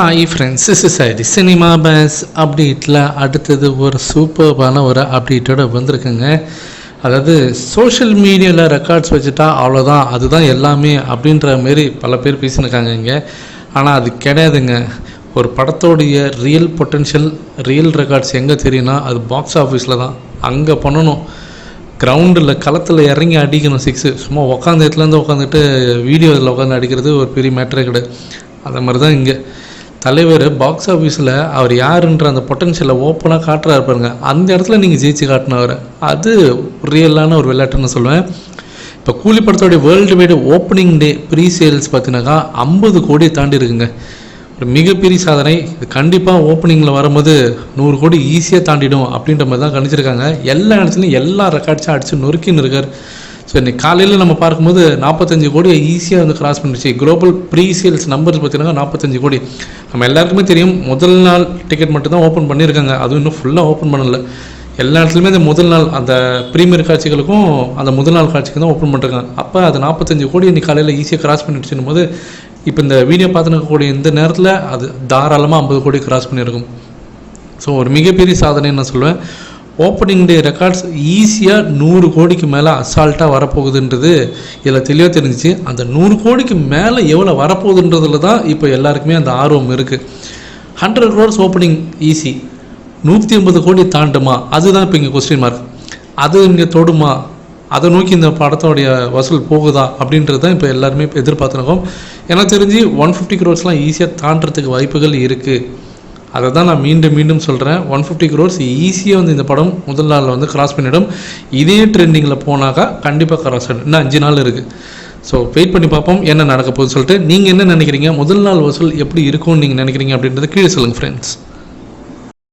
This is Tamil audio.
Hi friends is society cinema base அப்டேட்டில் அடுத்தது ஒரு சூப்பர்பான ஒரு அப்டேட்டோட வந்திருக்குங்க. அதாவது சோஷியல் மீடியாவில் ரெக்கார்ட்ஸ் வச்சுட்டா அவ்வளோதான் அதுதான் எல்லாமே அப்படின்ற மாரி பல பேர் பேசினிருக்காங்க இங்கே. ஆனால் அது கிடையாதுங்க. ஒரு படத்தோடைய ரியல் பொட்டென்ஷியல் ரியல் ரெக்கார்ட்ஸ் எங்கே தெரியும்னா அது பாக்ஸ் ஆஃபீஸில் தான். அங்கே பண்ணணும். கிரவுண்டில் களத்தில் இறங்கி அடிக்கணும் சிக்ஸு சும்மா உட்காந்த இடத்துலேருந்து உட்காந்துட்டு வீடியோ இதில் உட்காந்து அடிக்கிறது ஒரு பெரிய மேட்டரே கிடையாது அந்த மாதிரி தான் இங்கே. தலைவர் பாக்ஸ் ஆஃபீஸில் அவர் யாருன்ற அந்த பொட்டன்ஷியலை ஓப்பனாக காட்டுறாரு பாருங்க. அந்த இடத்துல நீங்கள் ஜெயிச்சு காட்டினவர். அது ரியலான ஒரு விளையாட்டுன்னு சொல்லுவேன். இப்போ கூலி படத்தோடைய world wide opening day pre sales பார்த்தீங்கன்னாக்கா ஐம்பது கோடி தாண்டி இருக்குங்க. ஒரு மிகப்பெரிய சாதனை. இது கண்டிப்பாக ஓப்பனிங்கில் வரும்போது நூறு கோடி ஈஸியாக தாண்டிடும் அப்படின்ற மாதிரி தான் கணிச்சிருக்காங்க. எல்லா இடத்துலையும் எல்லா ரெக்கார்ட்ஸும் அடித்து நொறுக்கின்னு இருக்கார். ஸோ இன்னைக்கு காலையில் நம்ம பார்க்கும்போது நாற்பத்தஞ்சு கோடியை ஈஸியாக வந்து கிராஸ் பண்ணிடுச்சு. குளோபல் ப்ரீ சேல்ஸ் நம்பர்ஸ் பார்த்தீங்கன்னா நாற்பத்தஞ்சு கோடி. நம்ம எல்லாருக்குமே தெரியும் முதல் நாள் டிக்கெட் மட்டும்தான் ஓப்பன் பண்ணியிருக்காங்க. அதுவும் இன்னும் ஃபுல்லாக ஓப்பன் பண்ணலை. எல்லா இடத்துலையுமே இந்த முதல் நாள் அந்த ப்ரீமியர் காட்சிகளுக்கும் அந்த முதல் நாள் காட்சிக்கு தான் ஓப்பன் பண்ணுறாங்க அப்போ அது நாற்பத்தஞ்சு கோடி இன்னைக்கு காலையில் ஈஸியாக கிராஸ் பண்ணிடுச்சுன்னும் போது இப்போ இந்த வீடியோ பார்த்துருக்கக்கூடிய இந்த நேரத்தில் அது தாராளமாக ஐம்பது கோடி கிராஸ் பண்ணியிருக்கும். ஸோ ஒரு மிகப்பெரிய சாதனை நான் சொல்லுவேன் ஓப்பனிங் டே ரெக்கார்ட்ஸ் ஈஸியாக நூறு கோடிக்கு மேலே அசால்ட்டாக வரப்போகுதுன்றது இதில் தெளிவாக தெரிஞ்சிச்சு. அந்த நூறு கோடிக்கு மேலே எவ்வளோ வரப்போகுதுன்றதுல தான் இப்போ எல்லாருக்குமே அந்த ஆர்வம் இருக்குது ஹண்ட்ரட் க்ரோர்ஸ் ஓப்பனிங் ஈஸி நூற்றி ஐம்பது கோடி தாண்டுமா? அதுதான் இப்போ இங்கே கொஸ்டின் மார்க் அது இங்கே தொடுமா? அதை நோக்கி இந்த படத்தோடைய வசூல் போகுதா? அப்படின்றது தான் இப்போ எல்லாருமே எதிர்பார்த்துருக்கோம். எனக்கு தெரிஞ்சு ஒன் ஃபிஃப்டி க்ரோர்ஸ்லாம் ஈஸியாக தாண்டறதுக்கு வாய்ப்புகள் இருக்குது அதை தான் நான் மீண்டும் மீண்டும் சொல்கிறேன் ஒன் ஃபிஃப்டி க்ரோர்ஸ் ஈஸியாக வந்து இந்த படம் முதல் நாளில் வந்து கிராஸ் பண்ணிடும். இதே ட்ரெண்டிங்கில் போனாக்கா கண்டிப்பாக கிராஸ் ஆகிடும் இன்னும் அஞ்சு நாள் இருக்குது ஸோ வெயிட் பண்ணி பார்ப்போம். என்ன நடக்க போகுதுன்னு சொல்லிட்டு நீங்கள் என்ன நினைக்கிறீங்க? முதல் நாள் வசூல் எப்படி இருக்கும்னு நீங்கள் நினைக்கிறீங்க அப்படின்றத கீழே சொல்லுங்கள் ஃப்ரெண்ட்ஸ்